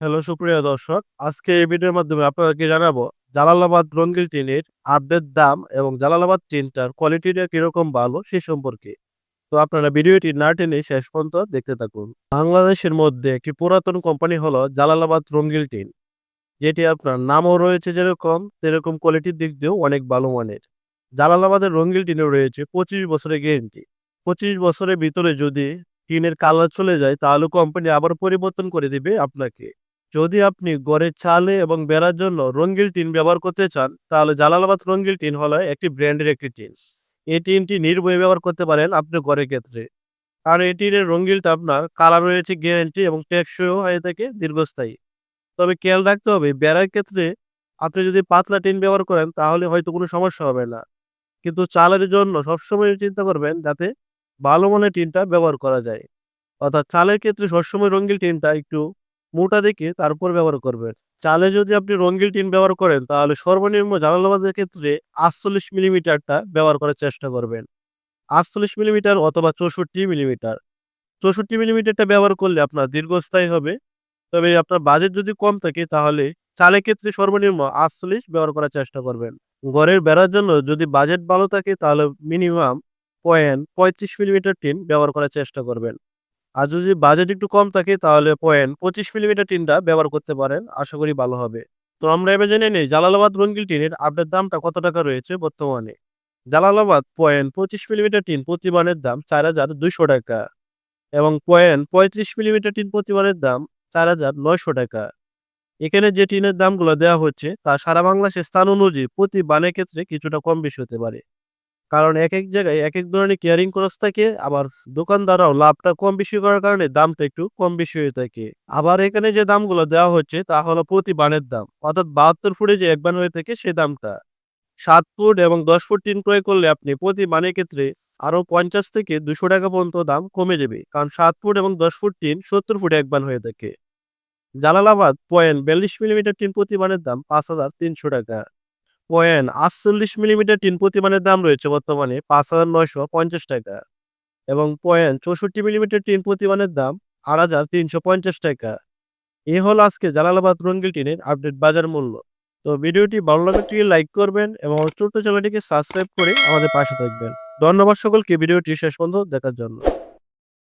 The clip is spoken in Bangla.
হ্যালো, সুপ্রিয় দর্শক। আজকে এই ভিডিওর মাধ্যমে আপনাদেরকে জানাব, জালালাবাদ রঙ্গিল টিনের আপডেট দাম এবং জালালাবাদ টিনটার কোয়ালিটিটা কীরকম ভালো সে সম্পর্কে। তো আপনারা ভিডিওটি না টেনে শেষ পর্যন্ত দেখতে থাকুন। বাংলাদেশের মধ্যে একটি পুরাতন কোম্পানি হলো জালালাবাদ রঙ্গিল টিন, যেটি আপনার নামও রয়েছে যেরকম, সেরকম কোয়ালিটির দিক দিয়েও অনেক ভালো মানের। জালালাবাদের রঙ্গিল টিনে রয়েছে পঁচিশ বছরের গ্যারেন্টি পঁচিশ বছরের ভিতরে যদি টিনের কালার চলে যায়, তাহলে কোম্পানি আবার পরিবর্তন করে দিবে আপনাকে। যদি আপনি ঘরের চালে এবং বেড়ার জন্য রঙ্গিল টিন ব্যবহার করতে চান, তাহলে জালালাবাদ রঙ্গিল টিন হলো একটি ব্র্যান্ডের একটি টিন। এই টিনটি নির্ভয়ে ব্যবহার করতে পারেন আপনি ঘরের ক্ষেত্রে। আর এই টিনের রঙ্গিলটা আপনার কালার রয়েছে গ্যারেন্টি এবং টেকসইও হয়ে থাকে দীর্ঘস্থায়ী। তবে খেয়াল রাখতে হবে, বেড়ার ক্ষেত্রে আপনি যদি পাতলা টিন ব্যবহার করেন, তাহলে হয়তো কোনো সমস্যা হবে না। কিন্তু চালের জন্য সবসময় চিন্তা করবেন যাতে ভালো মানের টিনটা ব্যবহার করা যায়। অর্থাৎ চালের ক্ষেত্রে সবসময় রঙ্গিল টিনটা একটু মোটা দেখে তারপর ব্যবহার করবেন চালে যদি আপনি রঙ্গিল টিন ব্যবহার করেন, তাহলে সর্বনিম্ন জানালাবাদের ক্ষেত্রে আটচল্লিশ মিলিমিটারটা ব্যবহার করার চেষ্টা করবেন। আটচল্লিশ মিলিমিটার অথবা চৌষট্টি মিলিমিটার। চৌষট্টি মিলিমিটারটা ব্যবহার করলে আপনার দীর্ঘস্থায়ী হবে। তবে আপনার বাজেট যদি কম থাকে, তাহলে চালের ক্ষেত্রে সর্বনিম্ন আটচল্লিশ ব্যবহার করার চেষ্টা করবেন। ঘরের বেড়ার জন্য যদি বাজেট ভালো থাকে, তাহলে মিনিমাম পয়েন্ট পঁয়ত্রিশ মিলিমিটার টিন ব্যবহার করার চেষ্টা করবেন। আর যদি বাজেট একটু কম থাকে, তাহলে পয়েন্ট পঁচিশ মিলিমিটার টিনটা ব্যবহার করতে পারেন। আশা করি ভালো হবে। তো আমরা এবার জেনে নেই, জালালাবাদ রঙ্গিল টিনের আপডেট দামটা কত টাকা রয়েছে বর্তমানে? জালালাবাদ পয়েন্ট পঁচিশ মিলিমিটার টিন প্রতিমানের দাম চার হাজার দুইশো টাকা এবং পয়েন্ট পঁয়ত্রিশ মিলিমিটার টিন প্রতিমানের দাম চার হাজার নয়শো টাকা। এখানে যে টিনের দামগুলো দেওয়া হচ্ছে, তা সারা বাংলাদেশের স্থান অনুযায়ী প্রতি বানের ক্ষেত্রে কিছুটা কম বেশি হতে পারে। কারণ এক এক জায়গায় এক এক ধরনের কেয়ারিং খরচ থাকে, আবার দোকানদাররাও লাভটা কম বেশি করার কারণে দামটা একটু কম বেশি হয়ে থাকে। আবার এখানে যে দামগুলো দেওয়া হচ্ছে, তা হলো প্রতি বানের দাম। অর্থাৎ বাহাত্তর ফুটে যে এক বান হয়ে থাকে, সে দামটা। সাত ফুট এবং দশ ফুট টিন ক্রয় করলে আপনি প্রতি বানের ক্ষেত্রে আরও পঞ্চাশ থেকে দুশো টাকা পর্যন্ত দাম কমে যাবে। কারণ সাত ফুট এবং দশ ফুট টিন সত্তর ফুট এক বান হয়ে থাকে। জালালাবাদ পয়েন্ট বিয়াল্লিশ মিলিমিটার টিন প্রতি বানের দাম পাঁচ হাজার তিনশো টাকা। পয়েন্ট আটচল্লিশ মিলিমিটার টিন প্রতিমানের দাম রয়েছে বর্তমানে পাঁচ হাজার নয়শো পঞ্চাশ টাকা এবং পয়েন্ট চৌষট্টি মিলিমিটার টিন প্রতিমানের দাম আট হাজার তিনশো পঞ্চাশ টাকা। এ হলো আজকে জালালাবাদ রঙ্গিল টিনের আপডেট বাজার মূল্য। তো ভিডিওটি ভালো লাগলে লাইক করবেন এবং ছোট্ট চ্যানেলটিকে সাবস্ক্রাইব করে আমাদের পাশে থাকবেন। ধন্যবাদ সকলকে, ভিডিওটি শেষ পর্যন্ত দেখার জন্য।